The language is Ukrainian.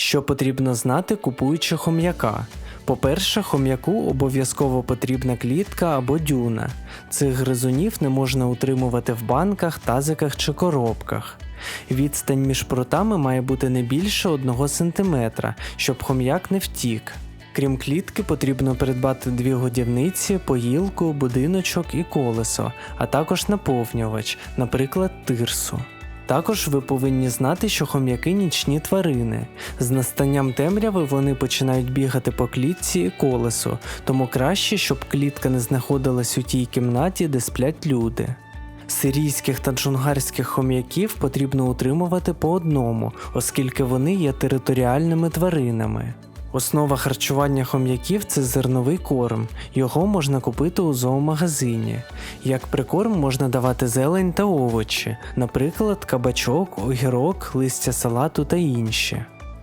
Що потрібно знати, купуючи хом'яка? По-перше, хом'яку обов'язково потрібна клітка або дюна. Цих гризунів не можна утримувати в банках, тазиках чи коробках. Відстань між прутами має бути не більше 1 см, щоб хом'як не втік. Крім клітки, потрібно придбати дві годівниці, поїлку, будиночок і колесо, а також наповнювач, наприклад, тирсу. Також ви повинні знати, що хом'яки нічні тварини. З настанням темряви вони починають бігати по клітці і колесу, тому краще, щоб клітка не знаходилась у тій кімнаті, де сплять люди. Сирійських та джунгарських хом'яків потрібно утримувати по одному, оскільки вони є територіальними тваринами. Основа харчування хом'яків це зерновий корм. Його можна купити у зоомагазині. Як прикорм можна давати зелень та овочі, наприклад, кабачок, огірок, листя салату та інші.